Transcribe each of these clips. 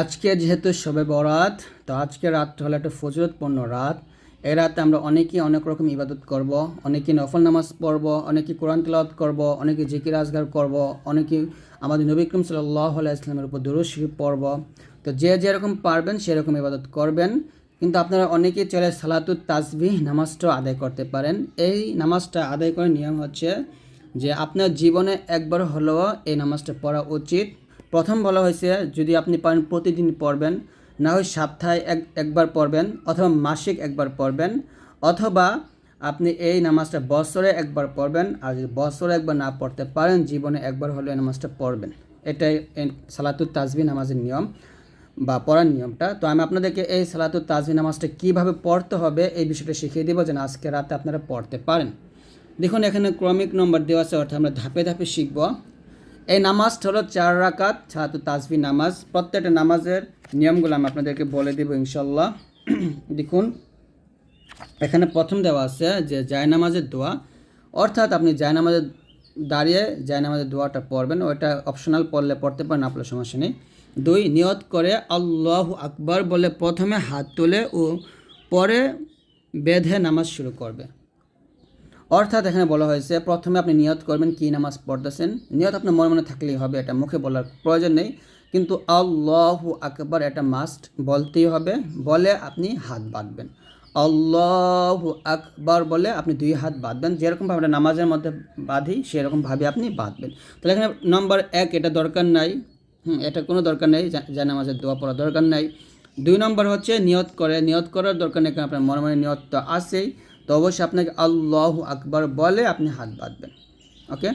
আজকে যেহেতু সবে বরাত, তো আজকে রাতটা হলো একটা ফজরতপূর্ণ রাত। এই রাতে আমরা অনেকেই অনেক রকম ইবাদত করব, অনেকে নফল নামাজ পড়ব, অনেকে কোরআন তেলাওয়াত করব, অনেকে জিকির আজগার করব, অনেকে আমাদের নবী করিম সাল্লাহ ইসলামের উপর দুরুদ শরীফ পড়ব। তো যে যেরকম পারবেন সেরকম ইবাদত করবেন। কিন্তু আপনারা অনেকেই চলে সালাতুত তাসবিহ নামাজটাও আদায় করতে পারেন। এই নামাজটা আদায় করার নিয়ম হচ্ছে যে আপনার জীবনে একবার হলেও এই নামাজটা পড়া উচিত। প্রথম বলা হয়েছে যদি আপনি পারেন প্রতিদিন পড়বেন, না হয় সপ্তাহে এক, একবার পড়বেন অথবা মাসিক একবার পড়বেন, অথবা আপনি এই নামাজটা বছরে একবার পড়বেন আর যদি বছরে একবার না পড়তে পারেন, জীবনে একবার হলেও এই নামাজটা পড়বেন। এটাই এই সালাতুত তাজবি নামাজের নিয়ম বা পড়ার নিয়মটা। তো আমি আপনাদেরকে এই সালাতুত তাজবি নামাজটা কীভাবে পড়তে হবে এই বিষয়টা শিখিয়ে দেবো যেন আজকে রাতে আপনারা পড়তে পারেন। দেখুন, এখানে ক্রমিক নম্বর দেওয়া আছে, অর্থাৎ আমরা ধাপে ধাপে শিখব। এই নামাজটা হলো চার রাকাত ছাতু তাজবি নামাজ। প্রত্যেকটা নামাজের নিয়মগুলো আমি আপনাদেরকে বলে দেবো ইনশাল্লাহ দেখুন, এখানে প্রথম দেওয়া আছে যে জায়নামাজের দোয়া। অর্থাৎ আপনি জায়নামাজে দাঁড়িয়ে জায়নামাজের দোয়াটা পড়বেন। ওইটা অপশনাল পড়লে পড়তে পারেন, আপনার সমস্যা নেই। দুই, নিয়ত করে আল্লাহ আকবার বলে প্রথমে হাত তোলে ও পরে বেঁধে নামাজ শুরু করবে। অর্থাৎ এখানে বলা হয়েছে, প্রথমে আপনি নিয়ত করবেন কী নামাজ পড়তেছেন? নিয়ত আপনার মনে মনে থাকলেই হবে, এটা মুখে বলার প্রয়োজন নেই। কিন্তু আল্লাহ আকবার এটা মাস্ট বলতেই হবে, বলে আপনি হাত বাঁধবেন। আল্লাহ আকবার বলে আপনি দুই হাত বাঁধবেন যেরকমভাবে আমরা নামাজের মধ্যে বাঁধি সেরকমভাবে আপনি বাঁধবেন। তাহলে এখানে নম্বর এক, এটা দরকার নাই। হুম, এটা কোনো দরকার নেই, যা নামাজের দোয়া পড়া দরকার নাই। দুই নম্বর হচ্ছে নিয়ত করে, নিয়ত করার দরকার নেই, কারণ আপনার মনে মনে নিয়ত তো আসেই তো অবশ্যই আপনাকে আল্লাহ আকবার বলে আপনি হাত বাঁধবেন। ওকে?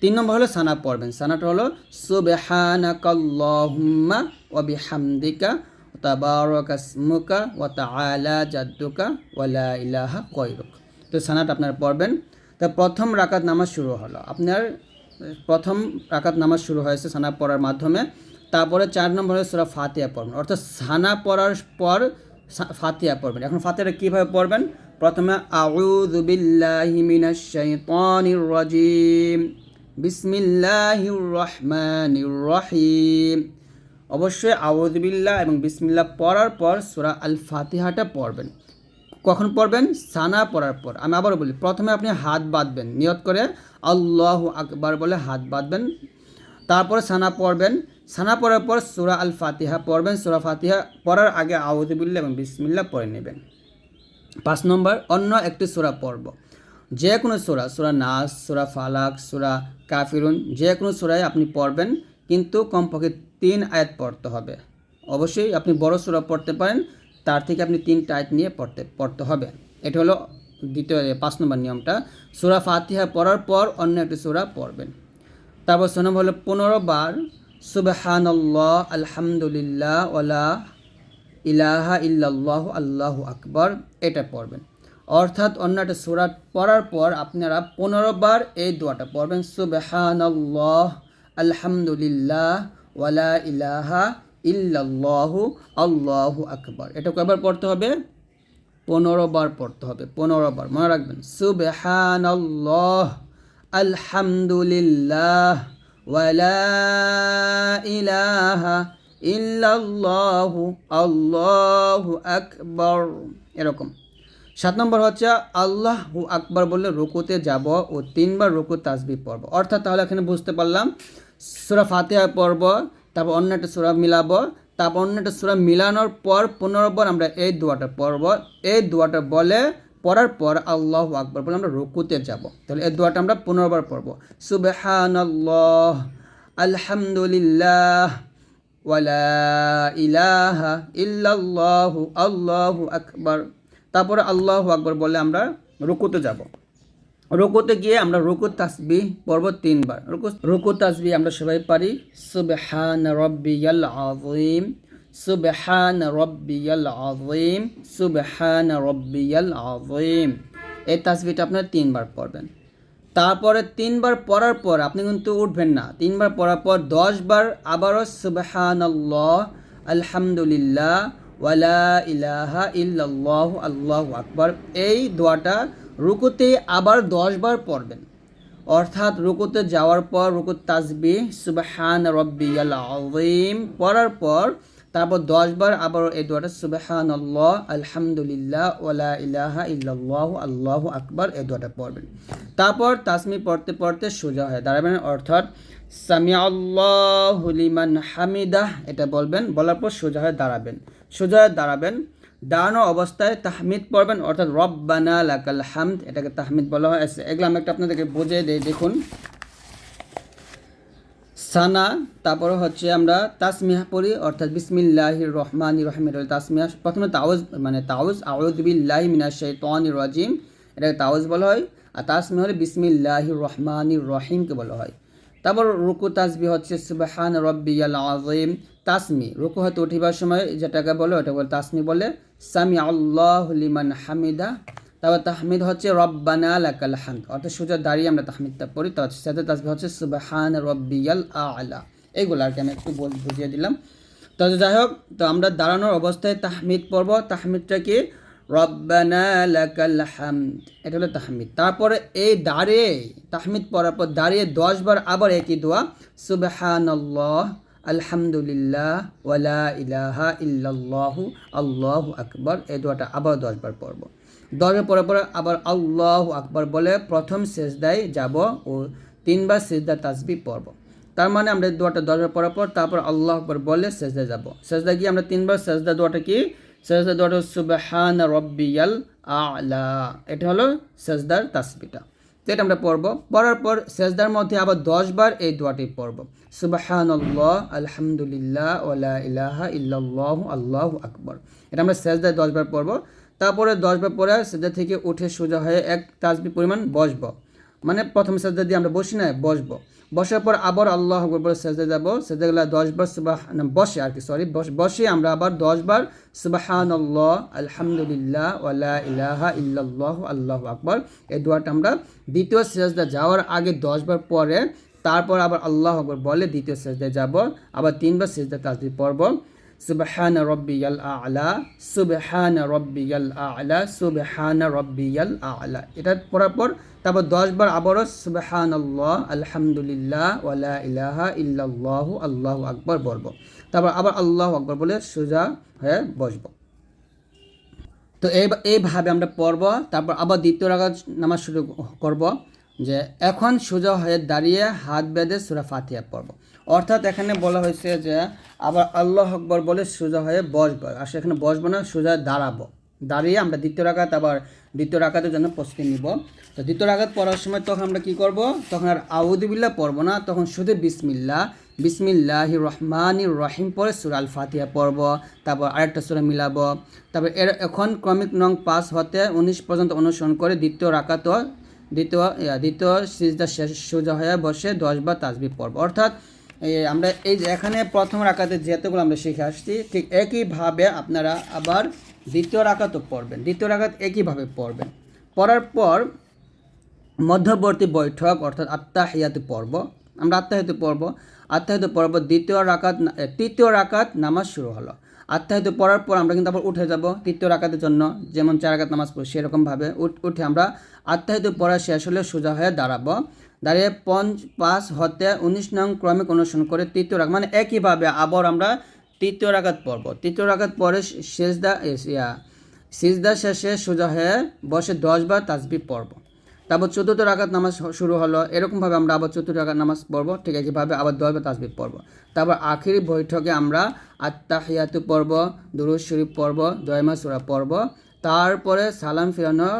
তিন নম্বর হলো সানা পড়বেন। সানাটা হলো, সুবহানাকাল্লাহুম্মা ওয়া বিহামদিকা তাবারাকা ইসমুকা ওয়া তাআলা জাদ্দুকা ওয়া লা ইলাহা গায়রুক। তো সানাটা আপনারা পড়বেন। তা প্রথম রাকাত নামাজ শুরু হলো। আপনার প্রথম রাকাত নামাজ শুরু হয়েছে সানা পড়ার মাধ্যমে। তারপরে চার নম্বর হলো সুরা ফাতিহা পড়বেন। অর্থাৎ সানা পড়ার পর ফাতিহা পড়বেন। এখন ফাতিহাটা কীভাবে পড়বেন? প্রথমে, আউযু বিল্লাহি মিনাশ শাইতানির রাজিম। বিসমিল্লাহির রহমানির রহিম। অবশ্যই আউযু বিল্লাহ এবং বিসমিল্লাহ পড়ার পর সূরা আল ফাতিহাটা পড়বেন। কখন পড়বেন? সানা পড়ার পর। আমি আবারও বলি, প্রথমে আপনি হাত বাঁধবেন। নিয়ত করে আল্লাহ আকবার বলে হাত বাঁধবেন। তারপরে সানা পড়বেন। সানা পড়ার পর সুরা আল ফাতিহা পড়বেন। সুরা ফাতিহা পড়ার আগে আউদুবিল্লা এবং বিসমিল্লা পড়ে নেবেন। পাঁচ নম্বর, অন্য একটি সুরা পর্ব যে কোনো সুরা সুরা নাস, সুরা ফালাক, সুরা কাফিরুন যে কোনো সুরায় আপনি পড়বেন, কিন্তু কমপক্ষে তিন আয়াত পড়তে হবে। অবশ্যই আপনি বড় সুরা পড়তে পারেন, তার থেকে আপনি তিনটা আয়াত নিয়ে পড়তে পড়তে হবে। এটা হলো দ্বিতীয়, পাঁচ নম্বর নিয়মটা। সুরা ফাতিহা পড়ার পর অন্য একটি সুরা পড়বেন। তারপর সোনাম হলো পনেরো বার সুবহানাল্লাহ, আলহামদুলিল্লাহ ওলা ইলাহা ইল্লাল্লাহ, আল্লাহু আকবর, এটা পড়বেন। অর্থাৎ অন্য একটা সুরা পড়ার পর আপনারা পনেরো বার এই দোয়াটা পড়বেন, সুবহানাল্লাহ, আলহামদুলিল্লাহ, ওয়ালা ইলাহা ইল্লাল্লাহু, আল্লাহু আকবর। এটা কয়বার পড়তে হবে? পনেরো বার পড়তে হবে, পনেরো বার। মনে রাখবেন, সুবহানাল্লাহ, আলহামদুলিল্লাহ। ওয়ালা ইলাহা ইল্লাল্লাহু আল্লাহু আকবর এরকম। সাত নম্বর হচ্ছে আল্লাহু আকবর বললে রুকুতে যাব ও তিনবার রুকু তাসবি পড়ব। অর্থাৎ তাহলে এখানে বুঝতে পারলাম, সুরা ফাতেহা পড়ব, তারপর অন্য একটা সুরা মিলাবো, তারপর অন্য একটা সুরা মিলানোর পর পনেরোবার আমরা এই দোয়াটা পড়ব। এই দোয়াটা বলে পড়ার পর আল্লাহ আকবর বলে আমরা রুকুতে যাব। তাহলে এই দোয়াটা আমরা পনেরোবার পড়ব। সুবেহান আলহামদুলিল্লাহ ওয়ালা ইলাহা ইল্লাল্লাহু, আল্লাহু আকবার। তারপরে আল্লাহু আকবর বলে আমরা রুকুতে যাব। রুকুতে গিয়ে আমরা রুকু তাসবি পর্ব তিনবার। রুকু রুকু তাসবি আমরা সবাই পারি। সুবহান রব্বিয়াল আযীম। সুবহান রব্বিয়াল আযীম, সুবহান রব্বিয়াল আযীম। এই তাসবিটা আপনারা তিনবার পড়বেন। তারপরে তিনবার পড়ার পর আপনি কিন্তু উঠবেন না। তিনবার পড়ার পর দশবার আবারও সুবহান আল্লাহ আলহামদুলিল্লাহ ওয়ালা ইলাহা ইল্লাল্লাহ, আল্লাহু আকবার। এই দোয়াটা রুকুতে আবার দশবার পড়বেন। অর্থাৎ রুকুতে যাওয়ার পর রুকুত তাজবি সুবহান রব্বিয়াল আযীম পড়ার পর তারপর দশ বার আবার এই দোয়াটা সুবাহান আল্লাহ আলহামদুলিল্লাহ ওলা ইলাহা ইল্লাল্লাহ, আল্লাহ আকবর এই দোয়াটা পড়বেন। তারপর তাসমি পড়তে পড়তে সোজা হয় দাঁড়াবেন, অর্থাৎ সামি আল্লাহ লিমান হামিদাহ, এটা বলবেন, বলার পর সোজা হয়ে দাঁড়াবেন। সোজা হয়ে দাঁড়াবেন, দাঁড়ানো অবস্থায় তাহমিদ পড়বেন, অর্থাৎ রব্বানা লাকাল হামদ, এটাকে তাহমিদ বলা হয়। এগুলো আমি একটা আপনাদেরকে বুঝিয়ে দিই, দেখুন। সানা, তারপরে হচ্ছে আমরা তাসমিহা পড়ি, অর্থাৎ বিসমিল্লাহ রহমান রহমির তাসমিয়া প্রথমে তাওজ মানে তাওজ আউদ্দিল্লাহ মিনা শৈতান রাজিম, এটাকে তাওজ বলা হয়, আর তাসমি হলে বিসমিল্লাহ রহমান রহিমকে বলা হয়। তারপর রুকু তাসবি হচ্ছে সুবাহান রব্বিয়াল আজিম তাসমি। রুকু হয়তো উঠিবার সময় যেটাকে বলে ওটা বলে তাসমি বলে। সামি আল্লাহ লিমান হামিদা তারপর তাহমিদ হচ্ছে রব্বানা লাকাল হামদ। অর্থাৎ সোজা দাঁড়িয়ে আমরা তাহমিদটা পড়ি। তো সাথে তাসবি হচ্ছে সুবাহান রব্বিয়াল আলা। এইগুলো আর কি আমি একটু বল বুঝিয়ে দিলাম। তো যাই হোক, তো আমরা দাঁড়ানোর অবস্থায় তাহমিদ পড়ব। তাহমিদটা কি? রব্বানা লাকাল হামদ। এটা হলো তাহমিদ। তারপরে এই দাঁড়িয়ে তাহমিদ পড়ার পর দাঁড়িয়ে দশবার আবার একই দোয়া, সুবহানাল্লাহ, আলহামদুলিল্লাহ ওয়ালা ইলাহা ইল্লাল্লাহু, আল্লাহু আকবার। এই দোয়াটা আবার দশবার পড়ব। দশবার পরে পরে আবার আল্লাহ আকবর বলে প্রথম সেজদায় যাব ও তিনবার সেজদা তাসবি পড়ব। তার মানে আমরা দোয়াটা দশবার পড়ার পর তারপর আল্লাহ আকবর বলে সেজদায় যাব। সেজদা গিয়ে আমরা তিনবার সেজদা দোয়াটা কি? সেজদা দোয়াটা সুবহান রব্বিয়াল আলা। এটা হলো সেজদার তাসবিটা তো এটা আমরা পড়ব। পড়ার পর সেজদার মধ্যে আবার দশবার এই দোয়াটি পড়ব। সুবাহান আল্লাহ আলহামদুলিল্লাহ ওলা ইলাহা ইল্লাল্লাহ, আল্লাহ আকবর। এটা আমরা সেজদায় দশবার পড়ব। তারপরে দশবার পরে সেজদা থেকে উঠে সোজা হয়ে এক তাজবি পরিমাণ বসব। মানে প্রথম সেজদা দিয়ে আমরা বসি না, বসব। বসার পর আবার আল্লাহ বলে সেজদা যাব সেজদাগুলো দশবার সুবাহ বসে আর কি সরি বসে আমরা আবার দশবার সুবাহান আল্লাহ আলহামদুলিল্লাহ ওয়ালা ইলাহা ইল্লাল্লাহ, আল্লাহ আকবর। এই দোয়াটা আমরা দ্বিতীয় সেজদা যাওয়ার আগে দশবার পরে তারপর আবার আল্লাহ বলে দ্বিতীয় সেজদায় যাব। আবার তিনবার সেজদা তাজবি পড়ব। সুবহান রব্বিয়াল আলা, সুবহান রব্বিয়াল আলা, সুবহান রব্বিয়াল আলা। এটা পড়ার পর তারপর দশবার আবারও সুবহান আল্লাহ আলহামদুলিল্লাহ ওয়ালা ইলাহা ইল্লাল্লাহু, আল্লাহু আকবর বলব তারপর আবার আল্লাহ আকবর বলে সোজা হয়ে বসবো। তো এই, এইভাবে আমরা পড়ব, তারপর আবার দ্বিতীয় রাগাত নামাজ শুরু করব, যে এখন সোজা হয়ে দাঁড়িয়ে হাত বেঁধে সুরা ফাতিহা পড়ব। অর্থাৎ এখানে বলা হয়েছে যে আবার আল্লাহ আকবর বলে সোজা হয়ে বসবো আর সেখানে বসবো না সোজা দাঁড়াবো। দাঁড়িয়ে আমরা দ্বিতীয় রাগাত আবার দ্বিতীয় রাগাতের জন্য প্রস্তুতি নিব। তো দ্বিতীয় রাগাত পড়ার সময় তখন আমরা কি করব? তখন আর আউদুবিল্লা পড়ব না, তখন শুধু বিসমিল্লা বিসমিল্লাহ রহমান রহিম পরে সুরা আল ফাতিহা পড়ব, তারপর আরেকটা সুরা মিলাবো। তারপর এর এখন ক্রমিক নং পাস হতে উনিশ পর্যন্ত অনুসরণ করে দ্বিতীয় রাকাত দ্বিতীয় দ্বিতীয় সিজদা শেষ সোজা হয়ে বসে দশ দশবার তাজবি পড়ব। অর্থাৎ আমরা এই যে এখানে প্রথম রাকাতে যেতগুলো আমরা শিখে আসছি, ঠিক একইভাবে আপনারা আবার দ্বিতীয় রাকাতও পড়বেন। দ্বিতীয় রাকাত একইভাবে পড়বেন। পড়ার পর মধ্যবর্তী বৈঠক, অর্থাৎ আত্মাহিয়াতে পর্ব আমরা আত্মাহিতে পড়ব। আত্মাহিত পর্ব দ্বিতীয় রাকাত তৃতীয় রাকাত নামাজ শুরু হলো। আত্মাহিত পড়ার পর আমরা কিন্তু আবার উঠে যাব। তৃতীয় রাকাতের জন্য যেমন চার রাকাত নামাজ পড়ি, সেরকমভাবে উঠে আমরা আত্মাহিত পড়া শেষ হলে সোজা হয়ে দাঁড়াবো। দাঁড়িয়ে পঞ্চ পাঁচ হতে উনিশ নং ক্রমিক অনুসরণ করে তৃতীয় রাখ মানে একইভাবে আবার আমরা তৃতীয় রাকাত পড়ব। তৃতীয় রাকাত পরে শেষদা সিজদা শেষে সোজা হয়ে বসে দশবার তাসবি পড়ব। তারপর চতুর্থ রাকাত নামাজ শুরু হলো, এরকমভাবে আমরা আবার চতুর্থ রাকাত নামাজ পড়ব, ঠিক একইভাবে আবার দশবার তাসবি পড়ব। তারপর আখিরি বৈঠকে আমরা আত্মাহিয়াতু পর্ব দুরুজ শরীফ পর্ব দয়মা সুরা পর্ব তারপরে সালাম ফিরানো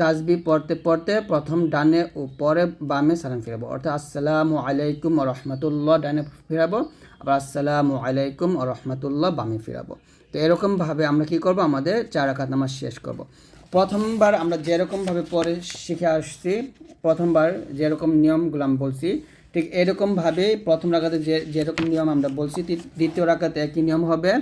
তাজবি পড়তে পড়তে প্রথম ডানে ও পরে বামে সালাম ফিরাবো। অর্থাৎ আসসালামু আলাইকুম রহমতুল্লাহ ডানে ফিরাবো, আবার আসসালামু আলাইকুম রহমতুল্লাহ বামে ফিরাবো। তো এরকমভাবে আমরা কি করব? আমাদের চার রাকাত নামাজ শেষ করব। প্রথমবার আমরা যেরকমভাবে পরে শিখে আসছি, প্রথমবার যেরকম নিয়মগুলো আমি বলছি, ঠিক এরকমভাবে প্রথম রাখাতে যে যেরকম নিয়ম আমরা বলছি দ্বিতীয় রাখাতে একই নিয়ম হবে।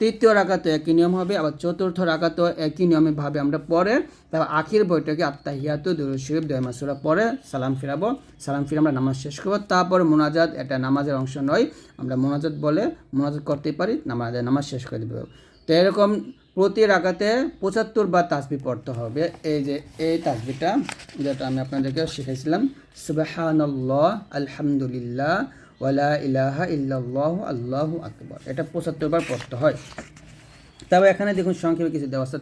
তৃতীয় রাখাতে একই নিয়ম হবে, আবার চতুর্থ রাখাতেও একই নিয়মে ভাবে আমরা পরে তারপর আখির বইটাকে আত্মাহিয়াতু দুরুদ শরীফ দয়মাসুরা পরে সালাম ফিরাবো। সালাম ফিরে আমরা নামাজ শেষ করব। তারপর মোনাজাত, এটা নামাজের অংশ নয়, আমরা মোনাজাত বলে মোনাজাত করতেই পারি, নামাজ নামাজ শেষ করে দেবো। তো এরকম প্রতি রাখাতে পঁচাত্তর বার তাসবি পড়তে হবে। এই যে, এই তাসবিটা যেটা আমি আপনাদেরকে শিখেছিলাম সুবাহানাল্লাহ, আলহামদুলিল্লাহ ওয়ালা ইলাহা ইল্লাল্লাহু আল্লাহু আকবার। এটা পঁচাত্তর বার পড়তে হয়। তবে এখানে দেখুন, সংক্ষেপে কিছু দেওয়া আছে।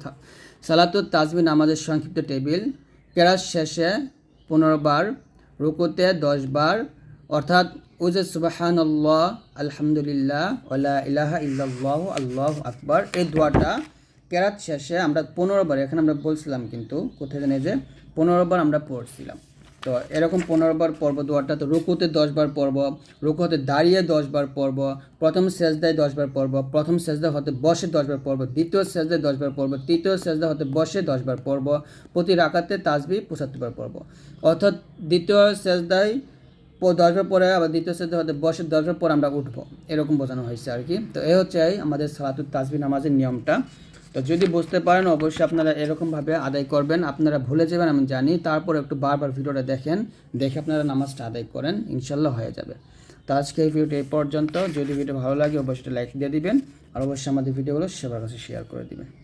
সালাতুত তাজবি নামাজের সংক্ষিপ্ত টেবিল। কেরাত শেষে পনেরো বার, রুকুতে দশ বার। অর্থাৎ, উজে সুবাহান আল্লাহ আলহামদুলিল্লাহ ওলা ইলাহা ইল্লাল্লাহ, আল্লাহ আকবার। এই দোয়াটা কেরাত শেষে আমরা পনেরো বার, এখানে আমরা বলছিলাম কিন্তু কোথায় জানি যে পনেরো বার আমরা পড়ছিলাম। তো এরকম পনেরো বার পর্ব দোয়াটা তো রুকুতে দশ বার পর্ব, রুকুতে দাঁড়িয়ে দশ বার পর্ব, প্রথম সেজদায় দশ বার পর্ব, প্রথম সেজদা হতে বসে দশ বার পর্ব, দ্বিতীয় সেজদায় দশ বার পর্ব, তৃতীয় সেজদা হতে বসে দশ বার পর্ব, প্রতি রাকাতে তাজবি পঁচাত্তর বার পর্ব। অর্থাৎ দ্বিতীয় সেজদায় প- দশ বার পরে আবার দ্বিতীয় সেজদা হতে বসে দশ বার পর আমরা উঠবো। এরকম বোঝানো হয়েছে আর কি। তো এ হচ্ছে আমাদের সালাতুত তাজবি নামাজের নিয়মটা। তো যদি বুঝতে পারেন, অবশ্যই আপনারা এরকমভাবে আদায় করবেন। আপনারা ভুলে যাবেন, আমি জানি। তারপর একটু বারবার ভিডিওটা দেখেন। দেখে আপনারা নামাজটা আদায় করেন, ইনশাল্লাহ হয়ে যাবে। তো আজকে এই ভিডিওটি এই পর্যন্ত। যদি ভিডিও ভালো লাগে, অবশ্যই লাইক দিয়ে দিবেন। আর অবশ্যই আমাদের ভিডিওগুলো সবার কাছে শেয়ার করে দিবেন।